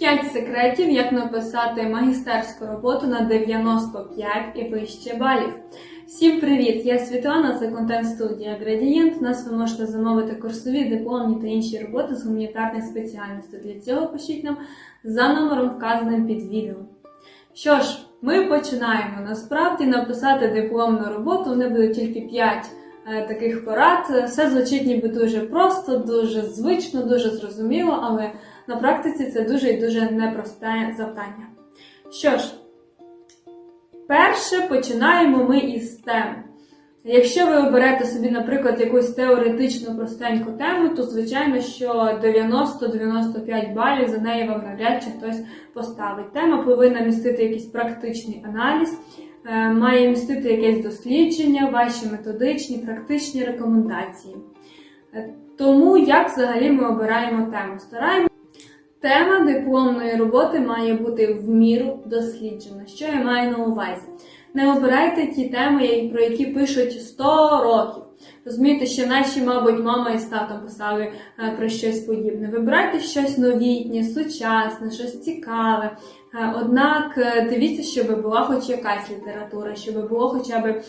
5 секретів, як написати магістерську роботу на 95 і вище балів. Всім привіт! Я Світлана, це контент студія Градієнт. У нас ви можете замовити курсові, дипломні та інші роботи з гуманітарних спеціальностей. Для цього пишіть нам за номером, вказаним під відео. Що ж, ми починаємо. Насправді написати дипломну роботу вони будуть тільки 5 е, таких порад. Все звучить ніби дуже просто, дуже звично, дуже зрозуміло, але на практиці це дуже і дуже непросте завдання. Що ж, перше починаємо ми із теми. Якщо ви оберете собі, наприклад, якусь теоретичну простеньку тему, то звичайно, що 90-95 балів за неї вам навряд чи хтось поставить. Тема повинна містити якийсь практичний аналіз, е, має містити якесь дослідження, ваші методичні, практичні рекомендації. Е, Тому як взагалі ми обираємо тему? Стараємо. Тема дипломної роботи має бути в міру досліджена. Що я маю на увазі? Не обирайте ті теми, про які пишуть 100 років. Розумієте, що наші, мабуть, мама і з татом писали е, про щось подібне. Вибирайте щось новітнє, сучасне, щось цікаве. Е, Однак е, дивіться, щоб була хоч якась література, щоб було хоча б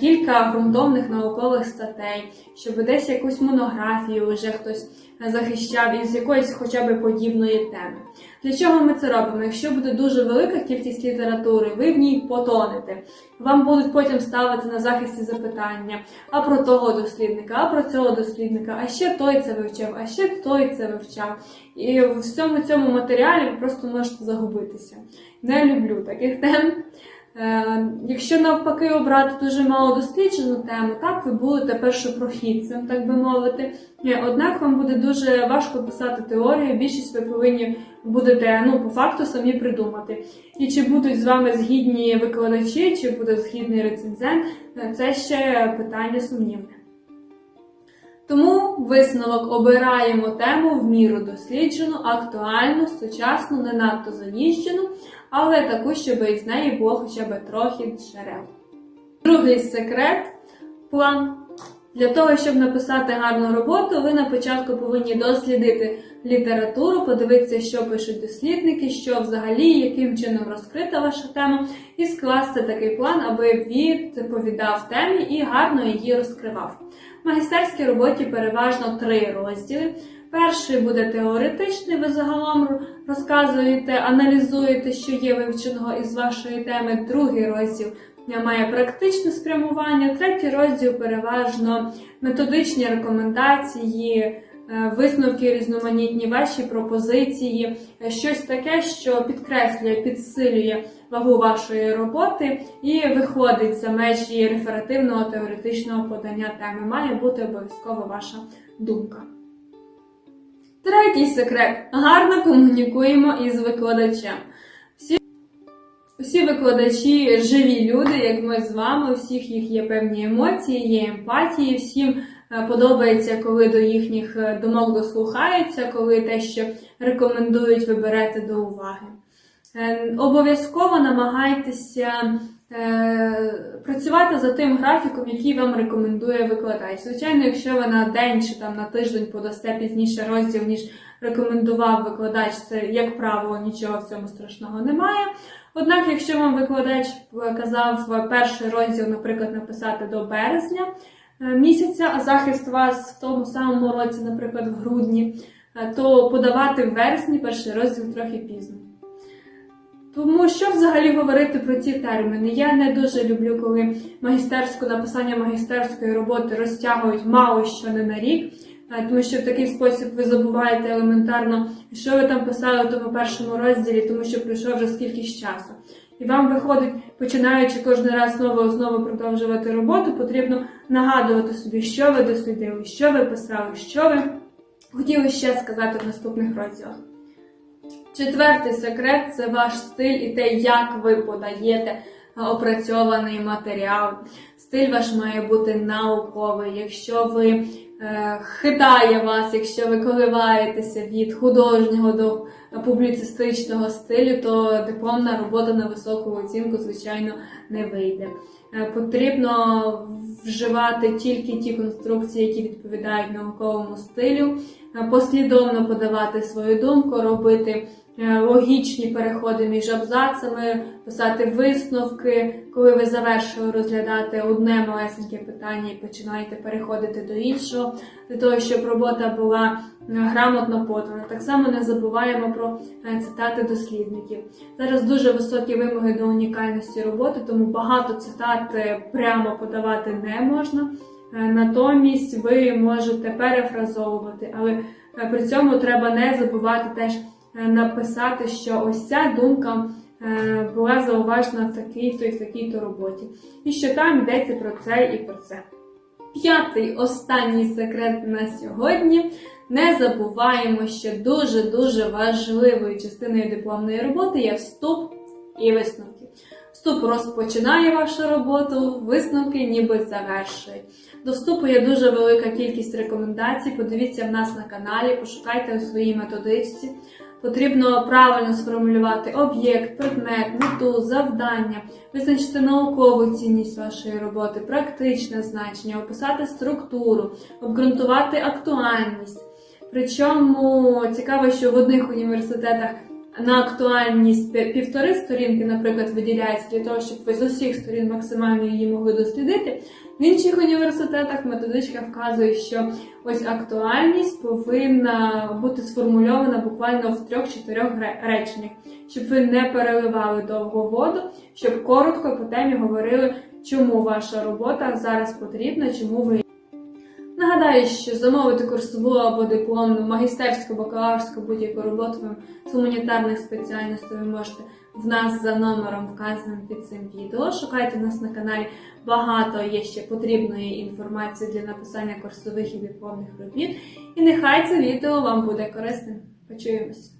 кілька ґрунтовних наукових статей, щоб десь якусь монографію вже хтось захищав із якоїсь хоча б подібної теми. Для чого ми це робимо? Якщо буде дуже велика кількість літератури, ви в ній потонете. Вам будуть потім ставити на захисті запитання, а про того дослідника, а про цього дослідника, а ще той це вивчав, а ще той це вивчав. І в всьому цьому матеріалі ви просто можете загубитися. Не люблю таких тем. Е, якщо навпаки обрати дуже мало досліджену тему, так ви будете першопрохідцем, так би мовити. Однак вам буде дуже важко писати теорію, більшість ви повинні будете ну, по факту самі придумати. І чи будуть з вами згідні викладачі, чи буде згідний рецензент, е, це ще питання сумнівне. Тому висновок обираємо тему в міру досліджену, актуальну, сучасну, не надто заїжджену, але таку, щоб із неї було хоча б трохи джерел. Другий секрет план. Для того, щоб написати гарну роботу, ви на початку повинні дослідити літературу, подивитися, що пишуть дослідники, що взагалі, яким чином розкрита ваша тема, і скласти такий план, аби відповідав темі і гарно її розкривав. В магістерській роботі переважно три розділи. Перший буде теоретичний, ви загалом розказуєте, аналізуєте, що є вивченого із вашої теми. Другий розділ має практичне спрямування, третій розділ переважно методичні рекомендації, е, висновки різноманітні, ваші пропозиції, щось таке, що підкреслює, підсилює вагу вашої роботи і виходить за межі реферативного теоретичного подання теми. Має бути обов'язково ваша думка. Третій секрет. Гарно комунікуємо із викладачем. Всі, всі викладачі живі люди, як ми з вами, у всіх їх є певні емоції, є емпатії, всім е, подобається, коли до їхніх е, думок дослухаються, коли те, що рекомендують, ви берете до уваги. Е, Обов'язково намагайтеся працювати за тим графіком, який вам рекомендує викладач. Звичайно, якщо ви на день чи там на тиждень подасте пізніше розділ, ніж рекомендував викладач, це, як правило, нічого в цьому страшного немає. Однак, якщо вам викладач казав перший розділ, наприклад, написати до березня е, місяця, а захист вас в тому самому році, наприклад, в грудні, е, то подавати в вересні перший розділ трохи пізно. Тому що взагалі говорити про ці терміни? Я не дуже люблю, коли магістерську написання магістерської роботи розтягують мало що не на рік, е, тому що в такий спосіб ви забуваєте елементарно, що ви там писали в тому першому розділі, тому що пройшов вже скількись часу. І вам виходить, починаючи кожен раз знову знову продовжувати роботу, потрібно нагадувати собі, що ви дослідили, що ви писали, що ви хотіли ще сказати в наступних розділах. Четвертий секрет це ваш стиль і те, як ви подаєте опрацьований матеріал. Стиль ваш має бути науковий. Якщо ви е, хитає вас, якщо ви коливаєтеся від художнього до публіцистичного стилю, то дипломна робота на високу оцінку, звичайно, не вийде. Е, Потрібно вживати тільки ті конструкції, які відповідають науковому стилю, е, послідовно подавати свою думку, робити логічні переходи між абзацами, писати висновки, коли ви завершили розглядати одне малесеньке питання і починаєте переходити до іншого, для того, щоб робота була е, грамотно подана. Так само не забуваємо про е, цитати дослідників. Зараз дуже високі вимоги до унікальності роботи, тому багато цитат е, прямо подавати не можна. Е, Натомість ви можете перефразовувати, але е, при цьому треба не забувати теж е, написати, що ось ця думка е, була зауважена в такій-то і в такій-то роботі. І що там йдеться про це і про це. П'ятий останній секрет на сьогодні. Не забуваємо, що дуже-дуже важливою частиною дипломної роботи є вступ і висновки. Вступ розпочинає вашу роботу, висновки ніби завершує. До вступу є дуже велика кількість рекомендацій. Подивіться в нас на каналі, пошукайте у своїй методичці. Потрібно правильно сформулювати об'єкт, предмет, мету, завдання, визначити наукову цінність вашої роботи, практичне значення, описати структуру, обґрунтувати актуальність. Причому цікаво, що в одних університетах на актуальність півтори сторінки, наприклад, виділяється для того, щоб ви з усіх сторін максимально її могли дослідити. В інших університетах методичка вказує, що ось актуальність повинна бути сформульована буквально в трьох-чотирьох реченнях, щоб ви не переливали довго воду, щоб коротко по темі говорили, чому ваша робота зараз потрібна, чому ви Нагадаю, що замовити курсову або дипломну, магістерську, бакалаврську будь-яку роботу вам з гуманітарних спеціальностей ви можете в нас за номером вказаним під цим відео. Шукайте нас на каналі. Багато є ще потрібної інформації для написання курсових і дипломних робіт. І нехай це відео вам буде корисним. Почуємось!